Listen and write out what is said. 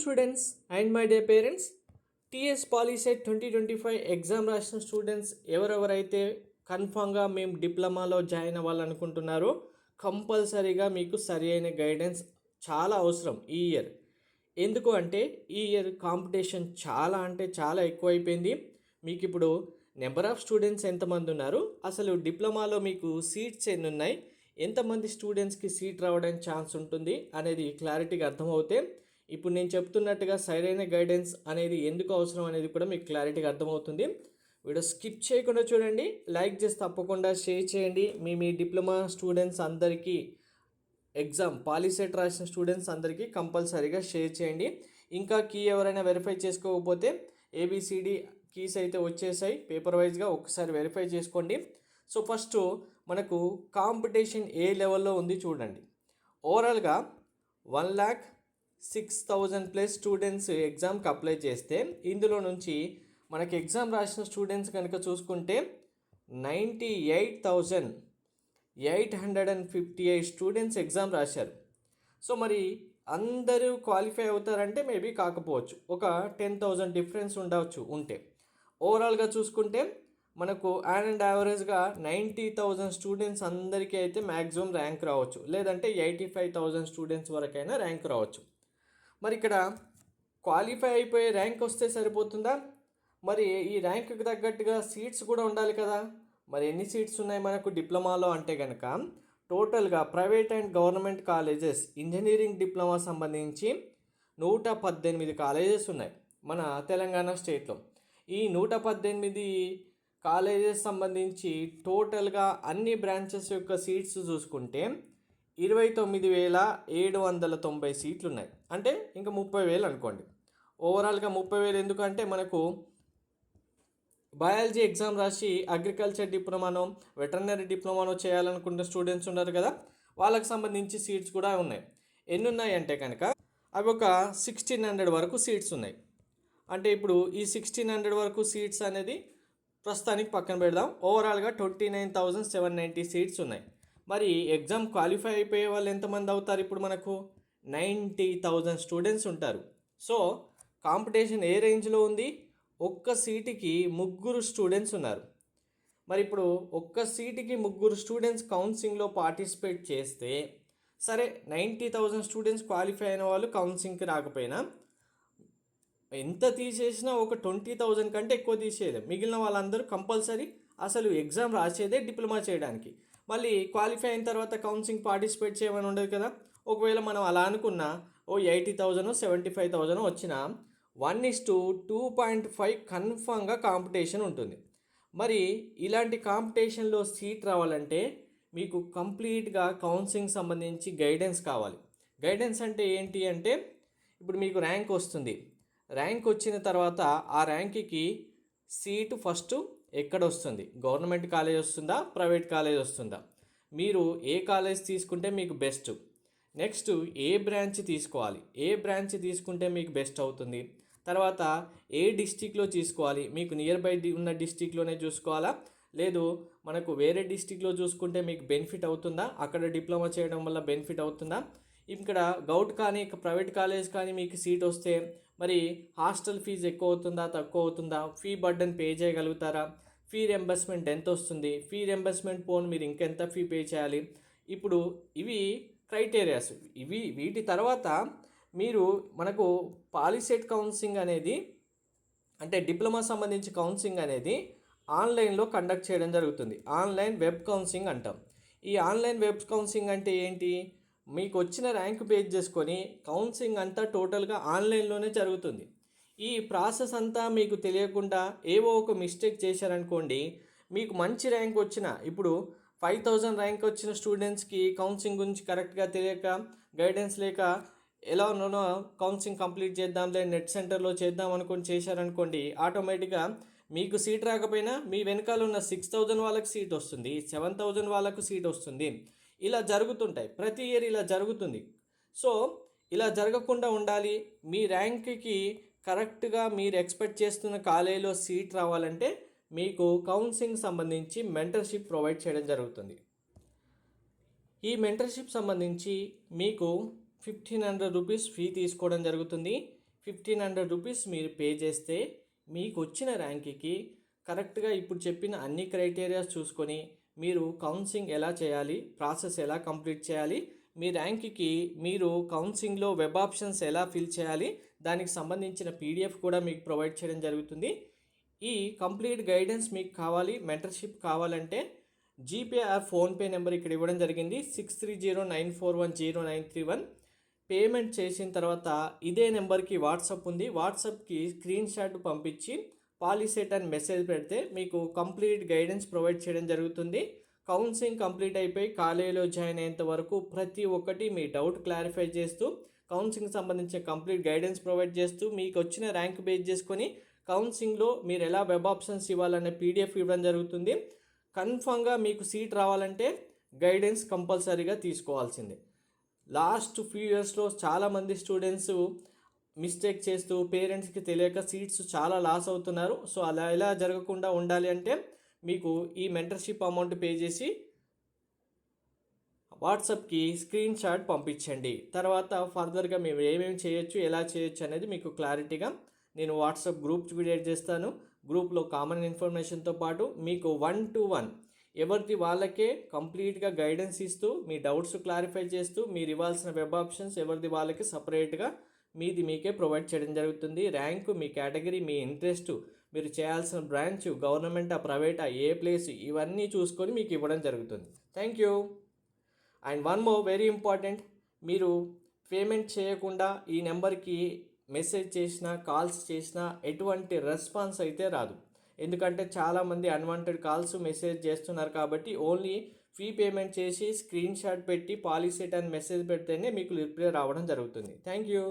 Students and my dear parents TS POLYCET twenty twenty five exam రాసిన students ఎవరెవరైతే కన్ఫామ్గా మేము డిప్లొమాలో జాయిన్ అవ్వాలనుకుంటున్నారో కంపల్సరీగా మీకు సరి అయిన గైడెన్స్ చాలా అవసరం ఈ ఇయర్ ఎందుకు అంటే ఈ ఇయర్ కాంపిటీషన్ చాలా అంటే చాలా ఎక్కువైపోయింది. మీకు ఇప్పుడు నెంబర్ ఆఫ్ స్టూడెంట్స్ ఎంతమంది ఉన్నారు? అసలు డిప్లొమాలో మీకు సీట్స్ ఎన్ని ఉన్నాయి? ఎంతమంది స్టూడెంట్స్కి సీట్ రావడానికి ఛాన్స్ ఉంటుంది? అనేది క్లారిటీగా అర్థమవుతే ఇప్పుడు నేను చెప్తున్నట్టుగా సరైన గైడెన్స్ అనేది ఎందుకు అవసరం అనేది కూడా మీకు క్లారిటీగా అర్థమవుతుంది. వీడియో స్కిప్ చేయకుండా చూడండి. లైక్ చేసి తప్పకుండా షేర్ చేయండి. మీ మీ డిప్లొమా స్టూడెంట్స్ అందరికీ ఎగ్జామ్ పాలిసెట్ రాసిన స్టూడెంట్స్ అందరికీ కంపల్సరీగా షేర్ చేయండి. ఇంకా కీ ఎవరైనా వెరిఫై చేసుకోకపోతే ఏబిసిడి కీస్ అయితే వచ్చేసాయి. పేపర్ వైజ్గా ఒకసారి వెరిఫై చేసుకోండి. సో ఫస్ట్ మనకు కాంపిటీషన్ ఏ లెవెల్లో ఉంది చూడండి. ఓవరాల్గా one lakh six thousand plus students ఎగ్జామ్కి అప్లై చేస్తే ఇందులో నుంచి మనకి ఎగ్జామ్ రాసిన స్టూడెంట్స్ కనుక చూసుకుంటే ninety eight thousand eight hundred and fifty eight students exam రాశారు. సో మరి అందరూ క్వాలిఫై అవుతారంటే మేబీ కాకపోవచ్చు. ఒక టెన్ థౌజండ్ డిఫరెన్స్ ఉండవచ్చు ఉంటే. ఓవరాల్గా చూసుకుంటే మనకు యాన్ అండ్ యావరేజ్గా నైంటీ థౌజండ్ స్టూడెంట్స్ అందరికీ అయితే మ్యాక్సిమం ర్యాంక్ రావచ్చు. లేదంటే ఎయిటీ ఫైవ్ థౌజండ్ స్టూడెంట్స్ వరకైనా ర్యాంక్ రావచ్చు. మరి ఇక్కడ క్వాలిఫై అయిపోయే ర్యాంక్ వస్తే సరిపోతుందా? మరి ఈ ర్యాంక్కి తగ్గట్టుగా సీట్స్ కూడా ఉండాలి కదా. మరి ఎన్ని సీట్స్ ఉన్నాయి మనకు డిప్లొమాలో అంటే కనుక టోటల్గా private and government colleges engineering diploma సంబంధించి నూట పద్దెనిమిది కాలేజెస్ ఉన్నాయి మన తెలంగాణ స్టేట్లో. ఈ నూట పద్దెనిమిది కాలేజెస్ సంబంధించి టోటల్గా అన్ని బ్రాంచెస్ యొక్క సీట్స్ చూసుకుంటే ఇరవై తొమ్మిది వేల ఏడు వందల తొంభై సీట్లు ఉన్నాయి అంటే ఇంకా ముప్పై వేలు అనుకోండి. ఓవరాల్గా ముప్పై వేలు ఎందుకంటే మనకు బయాలజీ ఎగ్జామ్ రాసి అగ్రికల్చర్ డిప్లొమానో వెటర్నరీ డిప్లొమానో చేయాలనుకున్న స్టూడెంట్స్ ఉన్నారు కదా వాళ్ళకి సంబంధించి సీట్స్ కూడా ఉన్నాయి. ఎన్ని ఉన్నాయి అంటే కనుక అవి ఒక సిక్స్టీన్ హండ్రెడ్ వరకు సీట్స్ ఉన్నాయి. అంటే ఇప్పుడు ఈ సిక్స్టీన్ హండ్రెడ్ వరకు సీట్స్ అనేది ప్రస్తుతానికి పక్కన పెడదాం. ఓవరాల్గా twenty nine thousand seven ninety seats ఉన్నాయి. మరి ఎగ్జామ్ క్వాలిఫై అయిపోయే వాళ్ళు ఎంతమంది అవుతారు ఇప్పుడు మనకు? నైంటీ థౌజండ్ స్టూడెంట్స్ ఉంటారు. సో కాంపిటీషన్ ఏ రేంజ్లో ఉంది? ఒక్క సీటుకి ముగ్గురు స్టూడెంట్స్ ఉన్నారు. మరి ఇప్పుడు ఒక్క సీటుకి ముగ్గురు స్టూడెంట్స్ కౌన్సిలింగ్లో పార్టిసిపేట్ చేస్తే సరే నైంటీ థౌజండ్ స్టూడెంట్స్ క్వాలిఫై అయిన వాళ్ళు కౌన్సిలింగ్కి రాకపోయినా ఎంత తీసేసినా ఒక ట్వంటీ థౌజండ్ కంటే ఎక్కువ తీసేయలేం. మిగిలిన వాళ్ళందరూ కంపల్సరీ అసలు ఎగ్జామ్ రాసేదే డిప్లొమా చేయడానికి. మళ్ళీ క్వాలిఫై అయిన తర్వాత కౌన్సిలింగ్ పార్టిసిపేట్ చేయమని ఉండదు కదా? ఒకవేళ మనం అలా అనుకున్నా ఓ eighty thousand seventy five thousand వచ్చిన one is to two point five కన్ఫామ్గా కాంపిటీషన్ ఉంటుంది. మరి ఇలాంటి కాంపిటీషన్లో సీట్ రావాలంటే మీకు కంప్లీట్గా కౌన్సిలింగ్ సంబంధించి గైడెన్స్ కావాలి. గైడెన్స్ అంటే ఏంటి అంటే ఇప్పుడు మీకు ర్యాంక్ వస్తుంది. ర్యాంక్ వచ్చిన తర్వాత ఆ ర్యాంక్కి సీటు ఫస్ట్ ఎక్కడ వస్తుంది గవర్నమెంట్ కాలేజ్ వస్తుందా? ప్రైవేట్ కాలేజ్ వస్తుందా? మీరు ఏ కాలేజ్ తీసుకుంటే మీకు బెస్ట్? నెక్స్ట్ ఏ బ్రాంచ్ తీసుకోవాలి? ఏ బ్రాంచ్ తీసుకుంటే మీకు బెస్ట్ అవుతుంది? తర్వాత ఏ డిస్టిక్లో తీసుకోవాలి? మీకు నియర్ బై ఉన్న డిస్టిక్లోనే చూసుకోవాలా? లేదు మనకు వేరే డిస్టిక్లో చూసుకుంటే మీకు బెనిఫిట్ అవుతుందా? అక్కడ డిప్లొమా చేయడం వల్ల బెనిఫిట్ అవుతుందా? ఇక్కడ గౌట్ కానీ ప్రైవేట్ కాలేజ్ కానీ మీకు సీట్ వస్తే మరి హాస్టల్ ఫీజు ఎక్కువ అవుతుందా తక్కువ అవుతుందా ఫీ బర్డన్ పే చేయగలుగుతారా? ఫీ రెంబర్స్మెంట్ ఎంత వస్తుంది ఫీ రెంబర్స్మెంట్ పోను మీరు ఇంకెంత ఫీ పే చేయాలి? ఇప్పుడు ఇవి క్రైటీరియాస్. ఇవి వీటి తర్వాత మీరు మనకు పాలిసెట్ కౌన్సిలింగ్ అనేది అంటే డిప్లొమా సంబంధించి కౌన్సిలింగ్ అనేది ఆన్లైన్లో కండక్ట్ చేయడం జరుగుతుంది. ఆన్లైన్ వెబ్ కౌన్సిలింగ్ అంటాం. ఈ ఆన్లైన్ వెబ్ కౌన్సిలింగ్ అంటే ఏంటి? మీకు వచ్చిన ర్యాంక్ బేస్ చేసుకొని కౌన్సిలింగ్ అంతా టోటల్గా ఆన్లైన్లోనే జరుగుతుంది. ఈ ప్రాసెస్ అంతా మీకు తెలియకుండా ఏవో ఒక మిస్టేక్ చేశారనుకోండి మీకు మంచి ర్యాంక్ వచ్చిన ఇప్పుడు ఫైవ్ థౌజండ్ ర్యాంక్ వచ్చిన స్టూడెంట్స్కి కౌన్సిలింగ్ గురించి కరెక్ట్గా తెలియక గైడెన్స్ లేక ఎలా ఉన్నానో కౌన్సిలింగ్ కంప్లీట్ చేద్దాంలే నెట్ సెంటర్లో చేద్దాం అనుకొని చేశారనుకోండి ఆటోమేటిక్గా మీకు సీట్ రాకపోయినా మీ వెనకాల ఉన్న సిక్స్ థౌజండ్ వాళ్ళకి సీట్ వస్తుంది సెవెన్ థౌజండ్ వాళ్ళకు సీట్ వస్తుంది. ఇలా జరుగుతుంటాయి. ప్రతి ఇయర్ ఇలా జరుగుతుంది. సో ఇలా జరగకుండా ఉండాలి. మీ ర్యాంక్కి కరెక్ట్గా మీరు ఎక్స్పెక్ట్ చేస్తున్న కాలేజీలో సీట్ రావాలంటే మీకు కౌన్సిలింగ్ సంబంధించి మెంటర్షిప్ ప్రొవైడ్ చేయడం జరుగుతుంది. ఈ మెంటర్షిప్ సంబంధించి మీకు ఫిఫ్టీన్ హండ్రెడ్ రూపీస్ ఫీ తీసుకోవడం జరుగుతుంది. ఫిఫ్టీన్ హండ్రెడ్ రూపీస్ మీరు పే చేస్తే మీకు వచ్చిన ర్యాంక్కి కరెక్ట్గా ఇప్పుడు చెప్పిన అన్ని క్రైటీరియాస్ చూసుకొని మీరు కౌన్సిలింగ్ ఎలా చేయాలి? ప్రాసెస్ ఎలా కంప్లీట్ చేయాలి? మీ ర్యాంక్కి మీరు కౌన్సిలింగ్లో వెబ్ ఆప్షన్స్ ఎలా ఫిల్ చేయాలి? దానికి సంబంధించిన పీడిఎఫ్ కూడా మీకు ప్రొవైడ్ చేయడం జరుగుతుంది. ఈ కంప్లీట్ గైడెన్స్ మీకు కావాలి మెంటర్షిప్ కావాలంటే జీపే ఆర్ ఫోన్పే నెంబర్ ఇక్కడ ఇవ్వడం జరిగింది. Six three zero nine four one zero nine three one payment చేసిన తర్వాత ఇదే నెంబర్కి వాట్సాప్ ఉంది. వాట్సాప్కి స్క్రీన్ షాట్ పంపించి పాలిసెట్ అని మెసేజ్ పెడితే మీకు కంప్లీట్ గైడెన్స్ ప్రొవైడ్ చేయడం జరుగుతుంది. కౌన్సిలింగ్ కంప్లీట్ అయిపోయి కాలేజీలో జాయిన్ అయ్యేంత వరకు ప్రతి ఒక్కటి మీ డౌట్ క్లారిఫై చేస్తూ కౌన్సిలింగ్ సంబంధించిన కంప్లీట్ గైడెన్స్ ప్రొవైడ్ చేస్తూ మీకు వచ్చిన ర్యాంక్ బేస్ చేసుకొని కౌన్సిలింగ్లో మీరు ఎలా వెబ్ ఆప్షన్స్ ఇవ్వాలనే పీడిఎఫ్ ఇవ్వడం జరుగుతుంది. కన్ఫామ్గా మీకు సీట్ రావాలంటే గైడెన్స్ కంపల్సరీగా తీసుకోవాల్సిందే. లాస్ట్ ఫ్యూ ఇయర్స్లో చాలామంది స్టూడెంట్స్ మిస్టేక్ చేస్తూ పేరెంట్స్కి తెలియక సీట్స్ చాలా లాస్ అవుతున్నారు. సో అలా ఎలా జరగకుండా ఉండాలి అంటే మీకు ఈ మెంటర్షిప్ అమౌంట్ పే చేసి వాట్సాప్కి స్క్రీన్ షాట్ పంపించండి. తర్వాత ఫర్దర్గా మేము ఏమేమి చేయొచ్చు ఎలా చేయొచ్చు అనేది మీకు క్లారిటీగా నేను వాట్సాప్ గ్రూప్ క్రియేట్ చేస్తాను. గ్రూప్లో కామన్ ఇన్ఫర్మేషన్తో పాటు మీకు వన్ టు వన్ ఎవరిది వాళ్ళకే కంప్లీట్గా గైడెన్స్ ఇస్తూ మీ డౌట్స్ క్లారిఫై చేస్తూ మీరు ఇవ్వాల్సిన వెబ్ ఆప్షన్స్ ఎవరిది వాళ్ళకి సపరేట్గా మీది మీకే ప్రొవైడ్ చేయడం జరుగుతుంది. ర్యాంకు మీ కేటగిరీ మీ ఇంట్రెస్ట్ మీరు చేయాల్సిన బ్రాంచ్ గవర్నమెంటా ప్రైవేటా ఏ ప్లేస్ ఇవన్నీ చూసుకొని మీకు ఇవ్వడం జరుగుతుంది. Thank you. And one more very important మీరు పేమెంట్ చేయకుండా ఈ నెంబర్కి మెసేజ్ చేసినా కాల్స్ చేసినా ఎటువంటి రెస్పాన్స్ అయితే రాదు. ఎందుకంటే చాలామంది అన్వాంటెడ్ కాల్స్ మెసేజ్ చేస్తున్నారు కాబట్టి ఓన్లీ ఫీ పేమెంట్ చేసి స్క్రీన్ షాట్ పెట్టి పాలిసెట్ అని మెసేజ్ పెడితేనే మీకు రిప్లై రావడం జరుగుతుంది. Thank you.